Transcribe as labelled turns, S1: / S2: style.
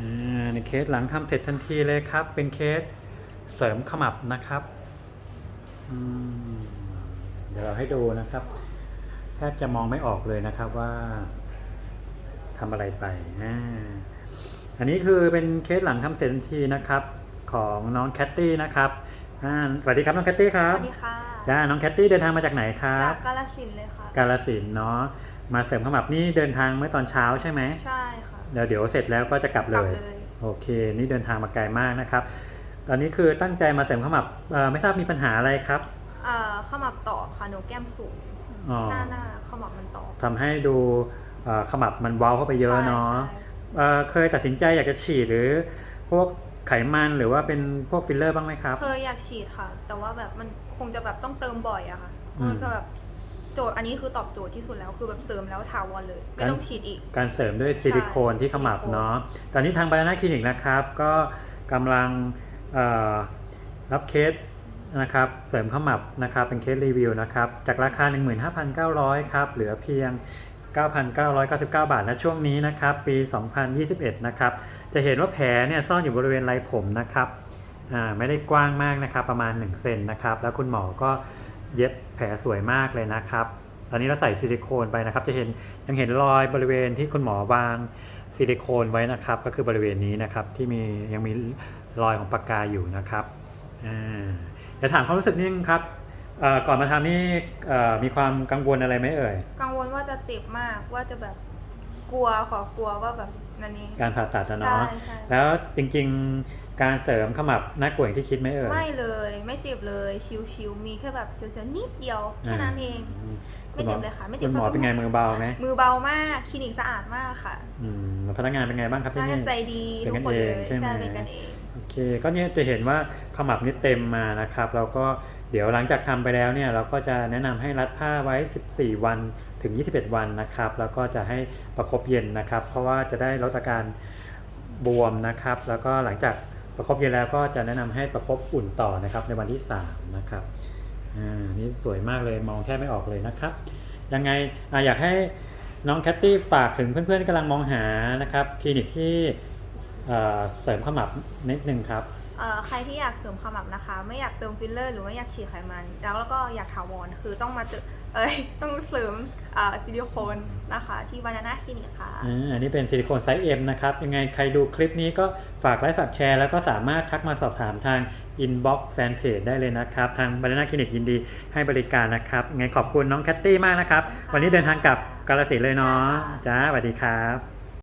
S1: อ่าในเคสหลังทำเสร็จทันทีเลยครับ เป็นเคสเสริมขมับนะครับอืมเดี๋ยวเราให้ดูนะครับ แทบจะมองไม่ออกเลยนะครับว่าทำอะไรไปอ่าอันนี้คือเป็นเคสหลังทำเสร็จทันทีนะครับ ของน้องแคตตี้นะครับอ่าสวัสดีครับน้องแคตตี้ครั
S2: ส
S1: บ
S2: วัสดีค่ะ
S1: จ้าน้องแคตตี้เดินทางมาจากไหนครั
S2: จา
S1: บ
S2: กกาลสินธุ์เลยค่ะ
S1: กาลสินธุ์เนาะมาเสริมขมับนี่เดินทางเมื่อตอนเช้าใช่ไหม
S2: ใช่ ค่ะ
S1: เดี๋ยวเดี๋ยวเสร็จแล้วก็จะกลับ
S2: ก
S1: เล
S2: ลับ
S1: ย
S2: เลย
S1: โอเค นี่เดินทางมาไกลมากนะครับ ตอนนี้คือตั้งใจมาเสริมขมับเอ่อไม่ทราบมีปัญหาอะไรครับ
S2: เอ่อขมับตอบค่ะหนูแก้มสูง
S1: อ๋อ
S2: หน้าหน้าขมับมันตอบ
S1: ทำให้ดูเอ่อขมับมันเว้าเข้าไปเยอะเนาะ
S2: ใช่
S1: เอ่อเคยตัดสินใจอยากจะฉีดหรือพวกไขมันหรือว่าเป็นพวกฟิลเลอร์บ้างไหมครับ
S2: เคยอยากฉีดค่ะ แต่ว่าแบบมันคงจะแบบต้องเติมบ่อยอะค่ะ
S1: อืม
S2: มันก็แบบ โจทย์อันนี้คือตอบโจทย์ที่สุดแล้วคือแบบเสริมแล้วถาวรเลย ไม่ต้องฉีดอีก
S1: การเสริมด้วยซิลิโคนที่ขมับ
S2: ซิลิโคน
S1: เนาะตอนนี้ทางบานาน่าคลินิกนะครับ ก็กำลังเอ่อรับเคสนะครับเสริมขมับนะครับเป็นเคสรีวิวนะครับจากราคา 15,900 ครับ เหลือเพียง 9,999 บาทณช่วงนี้นะครับปี 2021 นะครับจะเห็นว่าแผลเนี่ยซ่อนอยู่บริเวณไรผมนะครับอ่าไม่ได้กว้างมากนะครับประมาณ 1 เซนนะครับแล้วคุณหมอก็ เย็บแผลสวยมากเลยนะครับตอนนี้เราใส่ซิลิโคนไปนะครับ จะเห็นยังเห็นรอยบริเวณที่คุณหมอวางซิลิโคนไว้นะครับ ก็คือบริเวณนี้นะครับที่มียังมีรอยของปากกาอยู่นะครับเดี๋ยวถามความรู้สึกนิดนึงครับก่อนมาทำนี่มีความกังวลอะไรไหมเอ่ย
S2: กังวลว่าจะเจ็บมากว่าจะแบบกลัวขอกลัวว่าแบบ
S1: การผ่าตัดอะ
S2: ใช่
S1: เนาะ
S2: ใช่
S1: แล้วจริงๆการเสริมขมับน่ากลัวอย่างที่คิดไหมเอ่ย
S2: ไม่เลยไม่เจ็บเลยชิวๆมีแค่แบบเสียวๆนิดเดียวแค่นั้นเอง
S1: ม
S2: ไม่เจ็บเลยค่ะไม่เจ็บ
S1: คุณหมอ
S2: เท่า
S1: เป็นไง
S2: จมูก
S1: มือเบาไหม
S2: มือเบามากคลินิกสะอาดมากค่ะ
S1: อืมแล้วพนักงานเป็นไงบ้างครับ
S2: พ
S1: ที่
S2: นัก
S1: นี่
S2: งานใจดี
S1: เป็น
S2: ทุ
S1: กั
S2: ก
S1: น
S2: คนเล
S1: เอยงใช่ไหม
S2: เป็นกันเอง
S1: โอเคก็เนี่ยจะเห็นว่าขมับนี่เต็มมานะครับแล้วก็เดี๋ยวหลังจากทำไปแล้วเนี่ยเราก็จะแนะนำให้รัดผ้าไว้ 14 วันถึง 21 วันนะครับ แล้วก็จะให้ประคบเย็นนะครับ เพราะว่าจะได้ลดอาการบวมนะครับ แล้วก็หลังจากประคบเย็นแล้วก็จะแนะนำให้ประคบอุ่นต่อนะครับในวันที่ 3 นะครับอ่านี่สวยมากเลยมองแทบไม่ออกเลยนะครับ ยังไงออยากให้น้องแคตตี้ฝากถึงเพื่อนๆที่กำลังมองหานะครับคลินิกที่เสริมขมับนิดนึงครับ
S2: เออใครที่อยากเสริมขมับนะคะ ไม่อยากเติมฟิลเลอร์ หรือว่าอยากฉีดไขมัน แล้วแล้วก็อยากถาวรคือต้องมา เจอเอ้ยต้องเสริมอ่าซิลิโคนนะคะ ที่บานาน่าคลินิกค่ะ
S1: อ่าอันนี้เป็นซิลิโคนไซส์ M นะครับ ยังไงใครดูคลิปนี้ก็ฝากไลค์ฝากแชร์ แล้วก็สามารถทักมาสอบถามทาง inbox fanpage ได้เลยนะครับ ทางบานาน่าคลินิกยินดีให้บริการนะครับ ยังไงขอบคุณน้องแคตตี้มากนะครับ
S2: ขอบคุณค่ะ
S1: วันนี้เดินทางกลับกาลสินธุ์เลยเนาะจ้าสวัสดีครับ